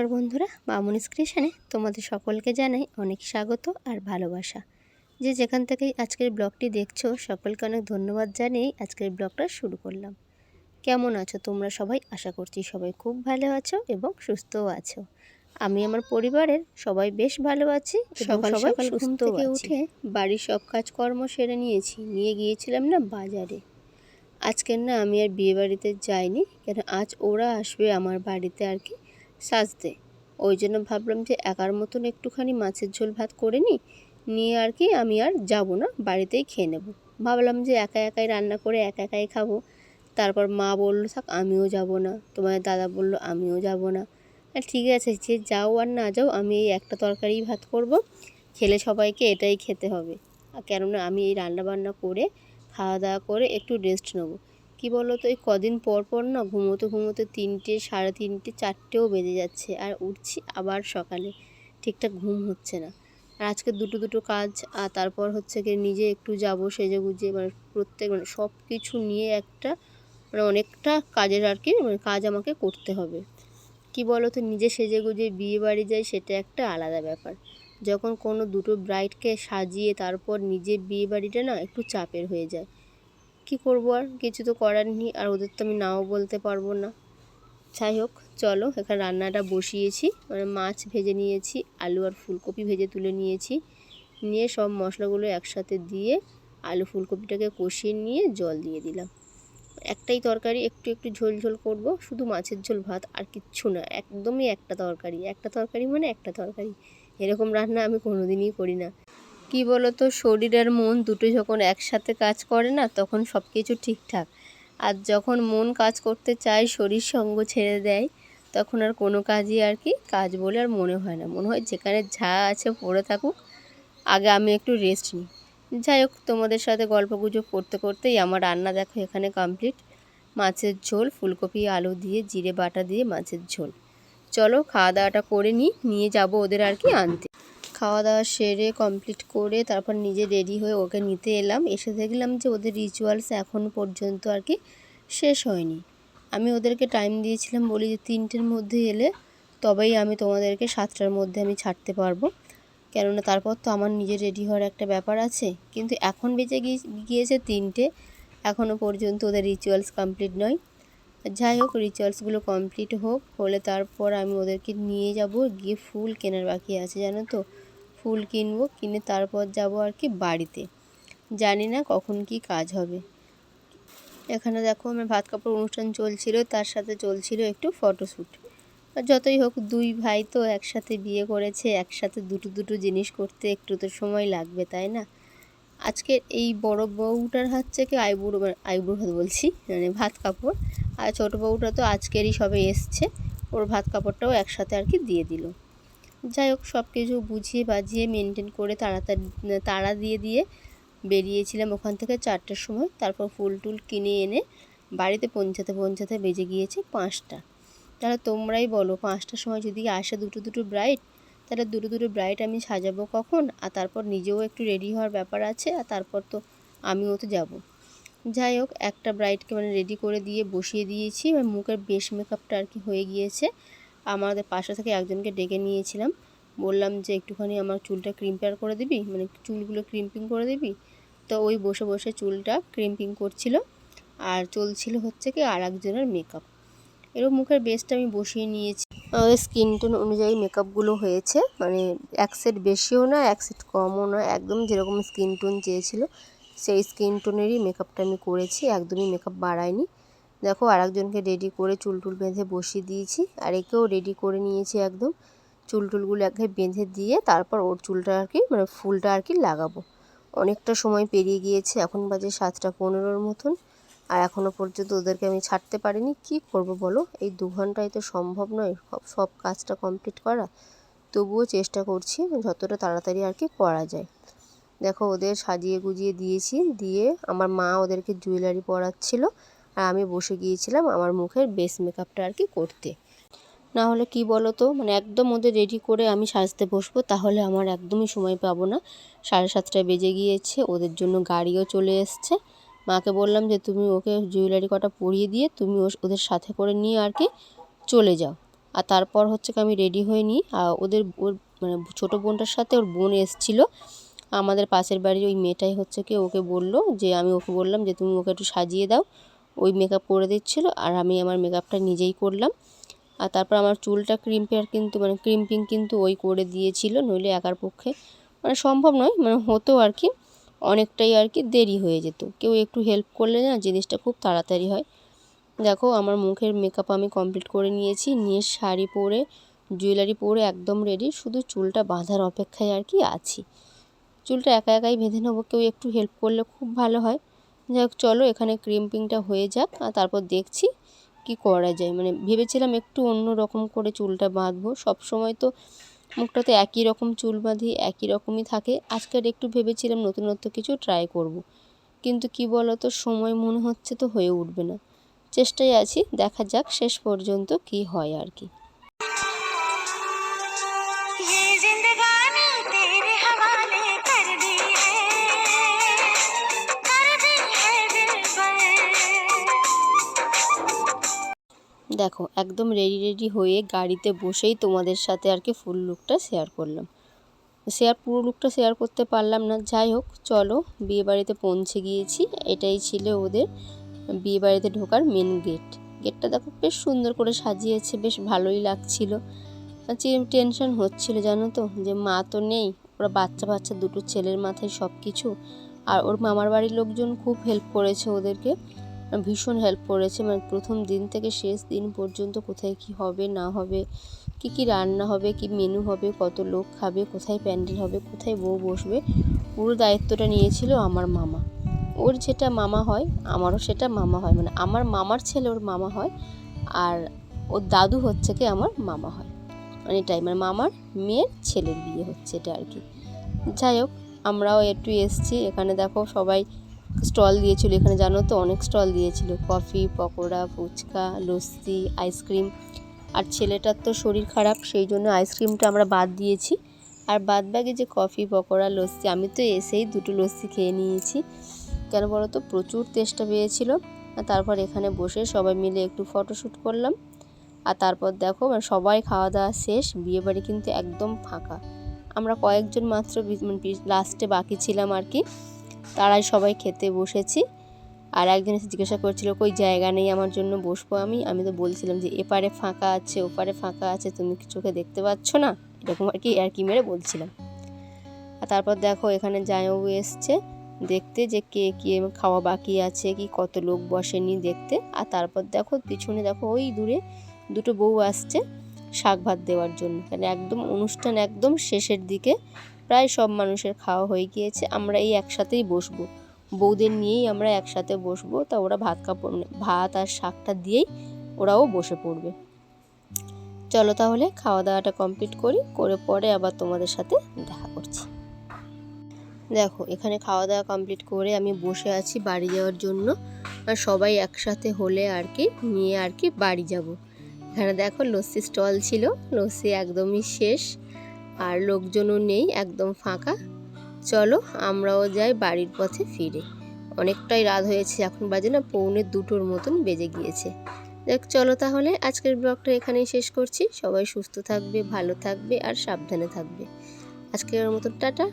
নমস্কার বন্ধুরা মামুনিস ক্রিশনে তোমাদের সকলকে জানাই অনেক স্বাগত আর ভালোবাসা। যে যেখান থেকেই আজকের ব্লগটি দেখছ সকলকে অনেক ধন্যবাদ জানিয়ে আজকের ব্লগটা শুরু করলাম। কেমন আছো তোমরা সবাই? আশা করছি সবাই খুব ভালো আছো এবং সুস্থও আছো। আমি আমার পরিবারের সবাই বেশ ভালো আছি সকাল সকাল ঘুম সুস্থ থেকে উঠে বাড়ির সব কাজকর্ম সেরে নিয়েছি নিয়ে গিয়েছিলাম না বাজারে। আজকের না আমি আর বিয়ে বাড়িতে যাইনি কেন আজ ওরা আসবে আমার বাড়িতে আর কি। সাজতে। ওই জন্য ভাবলাম যে একার মতন একটুখানি মাছের ঝোল ভাত করে নিই, নিয়ে আর কি আমি আর যাব না, বাড়িতেই খেয়ে নেব। ভাবলাম যে একা একাই রান্না করে একা একাই খাব। তারপর মা বলল, থাক, আমিও যাব না। তোমার দাদা বলল, আমিও যাব না। ঠিক আছে, যে যাও আর না যাও, আমি এই একটা তরকারি ভাত করব। খেলে সবাইকে এটাই খেতে হবে। কেননা আমি এই রান্না বান্না করে, খাওয়া দাওয়া করে একটু রেস্ট নেব। কি বলো তো এই কদিন পর পর না ঘুমোতে ঘুমোতে তিনটে, সাড়ে তিনটে, চারটেও বেজে যাচ্ছে আর উঠছি আবার সকালে। ঠিকঠাক ঘুম হচ্ছে না। আর আজকে দুটো দুটো কাজ, আর তারপর হচ্ছে কি নিজে একটু যাব সেজে গুজে মানে প্রত্যেক মানে সব কিছু নিয়ে একটা মানে অনেকটা কাজের আর কি মানে কাজ আমাকে করতে হবে। কি বলো তো নিজে সেজে গুজে বিয়ে বাড়ি যাই সেটা একটা আলাদা ব্যাপার। যখন কোনো দুটো ব্রাইডকে সাজিয়ে তারপর নিজে বিয়ে বাড়িটা না একটু চাপের হয়ে যায়। কি করব আর? কিছু তো করার নেই, আর ওদের তো আমি নাও বলতে পারব না। যাই হোক, চলো এখানে রান্নাটা বসিয়েছি। মানে মাছ ভেজে নিয়েছি, আলু আর ফুলকপি ভেজে তুলে নিয়েছি। নিয়ে সব মশলাগুলো একসাথে দিয়ে আলু ফুলকপিটাকে কষিয়ে নিয়ে জল দিয়ে দিলাম। একটাই তরকারি, একটু একটু ঝোল ঝোল করব, শুধু মাছের ঝোল ভাত আর কিচ্ছু না, একদমই একটা তরকারি। একটা তরকারি মানে একটা তরকারি। এরকম রান্না আমি কোনোদিনই করি না। কি বলতো, শরীর আর মন দুটো যখন একসাথে কাজ করে না, তখন সব কিছু ঠিকঠাক। আর যখন মন কাজ করতে চায়, শরীর সঙ্গ ছেড়ে দেয়, তখন আর কোনো কাজই আর কি কাজ বলে আর মনে হয় না। মনে হয় যেখানে যা আছে পড়ে থাকুক, আগে আমি একটু রেস্ট নিই। যাই হোক, তোমাদের সাথে গল্প গুজব করতে করতেই আমার রান্না দেখো এখানে কমপ্লিট মাছের ঝোল, ফুলকপি, আলু দিয়ে, জিরে বাটা দিয়ে মাছের ঝোল। চলো খাওয়া দাওয়াটা করে নিই, নিয়ে যাব ওদের আর কি আনতে। খাওয়া দাওয়া সেরে কমপ্লিট করে তারপর নিজে রেডি হয়ে ওকে নিতে এলাম। এসে দেখলাম যে ওদের রিচুয়ালস এখনও পর্যন্ত আর কি শেষ হয়নি। আমি ওদেরকে টাইম দিয়েছিলাম, বলি যে তিনটের মধ্যে এলে তবেই আমি তোমাদেরকে সাতটার মধ্যে আমি ছাড়তে পারব। কেননা তারপর তো আমার নিজে রেডি হওয়ার একটা ব্যাপার আছে। কিন্তু এখন বেঁচে গিয়েছে তিনটে। এখনও পর্যন্ত ওদের রিচুয়ালস কমপ্লিট নয়। যাই হোক রিচুয়ালসগুলো কমপ্লিট হোক, হলে তারপর আমি ওদেরকে নিয়ে যাব। গিয়ে ফুল কেনার বাকি আছে, জানো তো? ফুল কিনবো, কিনে তারপর যাব আর কি বাড়িতে। জানি না কখন কি কাজ হবে। এখানে দেখো আমার ভাত কাপড় অনুষ্ঠান চলছিল, তার সাথে চলছিল একটু ফটোশ্যুট। আর যতই হোক, দুই ভাই তো একসাথে বিয়ে করেছে, একসাথে দুটো দুটো জিনিস করতে একটু তো সময় লাগবে, তাই না? আজকে এই বড় বউটার হাত থেকে আইবুড়ো আইবুড়ো হাত বলছি মানে ভাত কাপড়। আর ছোটো বউটা তো আজকেরই সবে এসছে, ওর ভাত কাপড়টাও একসাথে আর কি দিয়ে দিল। যাই হোক সব কিছু বুঝিয়ে বাজিয়ে মেনটেন করে তাড়াতাড়ি, তাড়া দিয়ে দিয়ে বেরিয়েছিলাম ওখান থেকে চারটের সময়। তারপর ফুল টুল কিনে এনে বাড়িতে পৌঁছাতে পৌঁছাতে বেজে গিয়েছে পাঁচটা। তাহলে তোমরাই বলো, পাঁচটার সময় যদি আসে দুটো দুটো ব্রাইট, তাহলে দুটো দুটো ব্রাইট আমি সাজাবো কখন? আর তারপর নিজেও একটু রেডি হওয়ার ব্যাপার আছে, আর তারপর তো আমিও তো যাব। যাই হোক, একটা ব্রাইডকে মানে রেডি করে দিয়ে বসিয়ে দিয়েছি। মুখের বেশ মেকআপটা আর কি হয়ে গিয়েছে। আমাদের পাশে থেকে একজনকে ডেকে নিয়েছিলাম। বললাম যে, একটুখানি আমার চুলটা ক্রিম্পার করে দিবি? মানে চুলগুলো ক্রিম্পিং করে দিবি? তো ওই বসে বসে চুলটা ক্রিম্পিং করছিল। আর চলছিল হচ্ছে কি আর একজনের মেকআপ এরও মুখের বেসটা আমি বসিয়ে নিয়েছি। আমাদের স্কিন টোন অনুযায়ী মেকআপগুলো হয়েছে। মানে এক সেট বেশিও না এক সেট কমও না একদম যেরকম স্কিন টোন চেয়েছিল, সেই স্কিন টোনেরই মেকআপটা আমি করেছি। একদমই মেকআপ বাড়ায়নি দেখো আরেকজনকে রেডি করে চুল টুল বেঁধে বসিয়ে দিয়েছি, আর একেও রেডি করে নিয়েছি একদম। চুল টুলগুলো একে বেঁধে দিয়ে তারপর ওর চুলটা আর কি মানে ফুলটা আর কি লাগাবো। অনেকটা সময় পেরিয়ে গিয়েছে, এখন বাজে সাতটা পনেরোর মতন, আর এখনও পর্যন্ত ওদেরকে আমি ছাড়তে পারিনি। কি করব বলো? এই দু ঘন্টায় তো সম্ভব নয় সব কাজটা কমপ্লিট করা। তবুও চেষ্টা করছি যতটা তাড়াতাড়ি আর কি করা যায়। দেখো ওদের সাজিয়ে গুজিয়ে দিয়েছি, দিয়ে আমার মা ওদেরকে জুয়েলারি পরাচ্ছিল আর আমি বসে গিয়েছিলাম আমার মুখের বেস মেকআপটা আর কি করতে। না হলে কি বলো তো মানে একদম ওদের রেডি করে আমি সাজতে বসবো, তাহলে আমার একদমই সময় পাবো না। সাড়ে সাতটায় বেজে গিয়েছে, ওদের জন্য গাড়িও চলে এসছে। মাকে বললাম যে, তুমি ওকে জুয়েলারি কটা পরিয়ে দিয়ে তুমি ওদের সাথে করে নিয়ে আর কি চলে যাও। আর তারপর হচ্ছে আমি রেডি হয়ে নিই। আর ওদের ওর মানে ছোটো বোনটার সাথে ওর বোন এসেছিল। আমাদের পাশের বাড়ির ওই মেয়েটাই হচ্ছে কি ওকে বলল যে, আমি ওকে বললাম যে, তুমি ওকে একটু সাজিয়ে দাও। ওই মেকআপ করে দিচ্ছিল আর আমি আমার মেকআপটা নিজেই করলাম। আর তারপর আমার চুলটা ক্রিম্পের কিন্তু মানে ক্রিম্পিং কিন্তু ওই করে দিয়েছিল, নইলে একার পক্ষে। মানে সম্ভব নয় মানে হতো আর কি, অনেকটাই আর কি দেরি হয়ে যেত। কেউ একটু হেল্প করলে না জিনিসটা খুব তাড়াতাড়ি হয়। দেখো, আমার মুখের মেকআপ আমি কমপ্লিট করে নিয়েছি, নিয়ে শাড়ি পরে জুয়েলারি পরে একদম রেডি শুধু চুলটা বাঁধার অপেক্ষায় আর কি আছি। চুলটা একা একাই বেঁধে নেব, কেউ একটু হেল্প করলে খুব ভালো হয়। যাই হোক, চলো এখানে ক্রিম্পিংটা হয়ে যাক, আর তারপর দেখছি কি করা যায়। মানে ভেবেছিলাম একটু অন্য রকম করে চুলটা বাঁধবো। সব সময় তো মুখটাতে একই রকম চুল বাঁধি, একই রকমই থাকে। আজকের একটু ভেবেছিলাম নতুনত্ব কিছু ট্রাই করব। কিন্তু কি বলো তো সময় মনে হচ্ছে তো হয়ে উঠবে না। চেষ্টায় আছি, দেখা যাক শেষ পর্যন্ত কি হয় আর কি। দেখো, একদম রেডি রেডি হয়ে গাড়িতে বসেই তোমাদের সাথে আর কি ফুল লুকটা শেয়ার করলাম। শেয়ার পুরো লুকটা শেয়ার করতে পারলাম না। যাই হোক, চলো, বিয়ে বাড়িতে পৌঁছে গিয়েছি। এটাই ছিল ওদের বিয়ে বাড়িতে ঢোকার মেন গেট গেটটা দেখো, বেশ সুন্দর করে সাজিয়েছে, বেশ ভালোই লাগছিল। টেনশন হচ্ছিল, জানো তো? যে মা তো নেই, ওরা বাচ্চা বাচ্চা, দুটো ছেলের মাথায় সব কিছু আর ওর মামার বাড়ির লোকজন খুব হেল্প করেছে ওদেরকে। ভীষণ হেল্প করেছে। মানে প্রথম দিন থেকে শেষ দিন পর্যন্ত কোথায় কি হবে, না হবে, কি কি রান্না হবে, কি মেনু হবে, কত লোক খাবে, কোথায় প্যান্ডেল হবে, কোথায় বউ বসবে, পুরো দায়িত্বটা নিয়েছিল আমার মামা। ওর যেটা মামা হয়, আমারও সেটা মামা হয়। মানে আমার মামার ছেলে ওর মামা হয়, আর ওর দাদু হচ্ছে কি আমার মামা হয়। মানে এটাই মানে মামার মেয়ের ছেলের বিয়ে হচ্ছে এটা আর কি। যাই হোক, আমরাও একটু এসছি। এখানে দেখো সবাই স্টল দিয়েছিল এখানে, জানো তো, অনেক স্টল দিয়েছিল। Coffee, pakora, phuchka, lassi, ice cream. আর ছেলেটার তো শরীর খারাপ, সেই জন্য আইসক্রিমটা আমরা বাদ দিয়েছি। আর বাদ বাকি যে কফি, পকোড়া, লস্যি, আমি তো এসেই দুটো লস্যি খেয়ে নিয়েছি। কেন বলো তো, প্রচুর তেষ্টা পেয়েছিল। আর তারপর এখানে বসে সবাই মিলে একটু ফটোশ্যুট করলাম। আর তারপর দেখো মানে সবাই খাওয়া দাওয়া শেষ, বিয়েবাড়ি কিন্তু একদম ফাঁকা। আমরা কয়েকজন মাত্র লাস্টে বাকি ছিলাম আর কি। তারাই সবাই খেতে বসেছি। আর একজন এসে জিজ্ঞাসা করছিল, কই, জায়গা নেই আমার জন্য, বসবো আমি? আমি তো বলছিলাম যে, এপারে ফাঁকা আছে, ওপারে ফাঁকা আছে, তুমি চোখে দেখতে পাচ্ছ না? এরকম আর কি আর কি মেরে বলছিলাম। আর তারপর দেখো, এখানে জামাইবাবু এসছে, দেখতে যে কে কে খাওয়া বাকি আছে, কি কত লোক বসেনি দেখতে। আর তারপর দেখো, পিছনে দেখো, ওই দূরে দুটো বউ আসছে শাক ভাত দেওয়ার জন্য। মানে একদম অনুষ্ঠান একদম শেষের দিকে প্রায় সব মানুষের খাওয়া হয়ে গিয়েছে, আমরা এই একসাথেই বসবো। বউদের নিয়েই আমরা একসাথে বসবো, তা ওরা ভাত কাপড় ভাত আর শাকটা দিয়েই ওরাও বসে পড়বে। চলো তাহলে খাওয়া দাওয়াটা কমপ্লিট করি, করে পরে আবার তোমাদের সাথে দেখা করছি। দেখো, এখানে খাওয়া দাওয়া কমপ্লিট করে আমি বসে আছি বাড়ি যাওয়ার জন্য। আর সবাই একসাথে হলে আর কি, নিয়ে আর কি বাড়ি যাব। এখানে দেখো লস্যি স্টল ছিল, লস্যি একদমই শেষ। আর লোকজনও নেই, একদম ফাঁকা। চলো আমরাও যাই বাড়ির পথে ফিরে। অনেকটাই রাত হয়েছে, এখন বাজে না, পৌনে দুটোর মতন বেজে গিয়েছে। দেখ, চলো তাহলে আজকের ব্লগটা এখানেই শেষ করছি। সবাই সুস্থ থাকবে, ভালো থাকবে আর সাবধানে থাকবে। আজকের মতন টাটা।